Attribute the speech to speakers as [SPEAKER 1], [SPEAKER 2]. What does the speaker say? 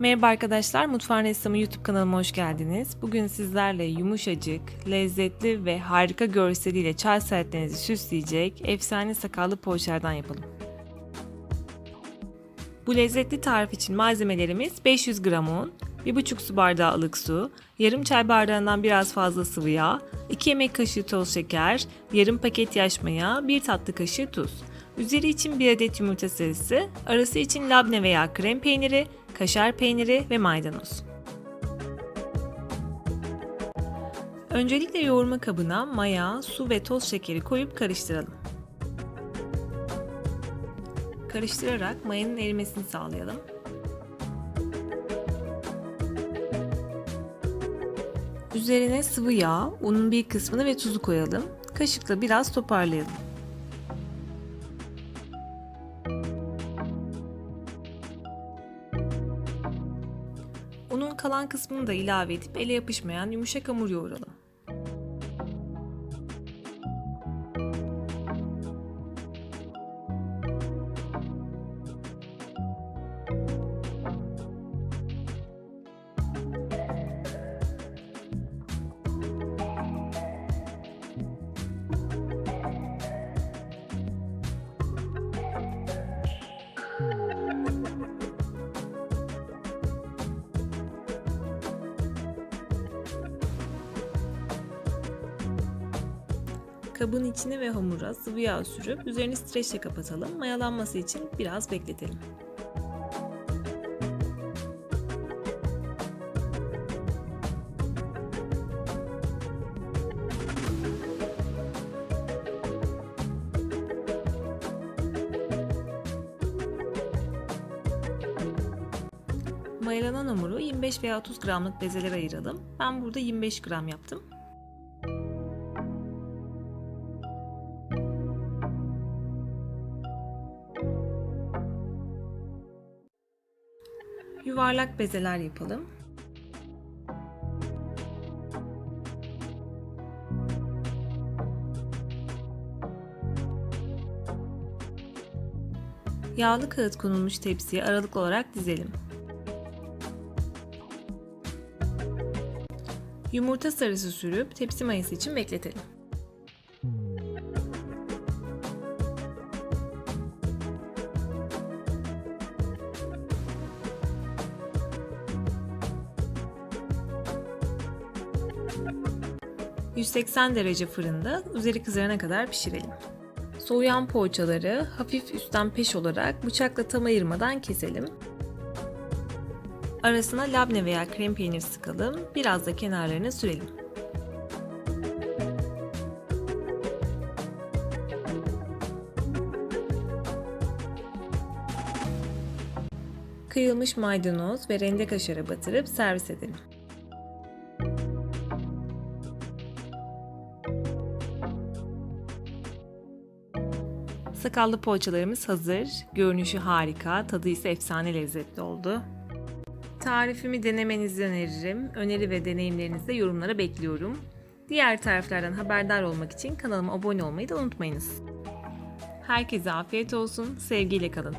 [SPEAKER 1] Merhaba arkadaşlar, Mutfağın Ressamı YouTube kanalıma hoş geldiniz. Bugün sizlerle yumuşacık, lezzetli ve harika görseliyle çay saatlerinizi süsleyecek efsane sakallı poğaçalardan yapalım. Bu lezzetli tarif için malzemelerimiz 500 gram un, 1,5 su bardağı ılık su, yarım çay bardağından biraz fazla sıvı yağ, 2 yemek kaşığı toz şeker, yarım paket yaş maya, 1 tatlı kaşığı tuz. Üzeri için 1 adet yumurta sarısı, arası için labne veya krem peyniri, kaşar peyniri ve maydanoz. Öncelikle yoğurma kabına maya, su ve toz şekeri koyup karıştıralım. Karıştırarak mayanın erimesini sağlayalım. Üzerine sıvı yağ, unun bir kısmını ve tuzu koyalım. Kaşıkla biraz toparlayalım. Unun kalan kısmını da ilave edip ele yapışmayan yumuşak hamur yoğuralım. Kabın içine ve hamura sıvı yağ sürüp üzerini streçle kapatalım. Mayalanması için biraz bekletelim. Mayalanan hamuru 25 veya 30 gramlık bezelere ayıralım. Ben burada 25 gram yaptım. Yuvarlak bezeler yapalım. Yağlı kağıt konulmuş tepsiye aralıklı olarak dizelim. Yumurta sarısı sürüp tepsi mayası için bekletelim. ...180 derece fırında üzeri kızarana kadar pişirelim. Soğuyan poğaçaları hafif üstten peş olarak bıçakla tam ayırmadan keselim. Arasına labne veya krem peynir sıkalım, biraz da kenarlarına sürelim. Kıyılmış maydanoz ve rende kaşara batırıp servis edelim. Sakallı poğaçalarımız hazır. Görünüşü harika, tadı ise efsane lezzetli oldu. Tarifimi denemenizi öneririm. Öneri ve deneyimlerinizi de yorumlara bekliyorum. Diğer tariflerden haberdar olmak için kanalıma abone olmayı da unutmayınız. Herkese afiyet olsun, sevgiyle kalın.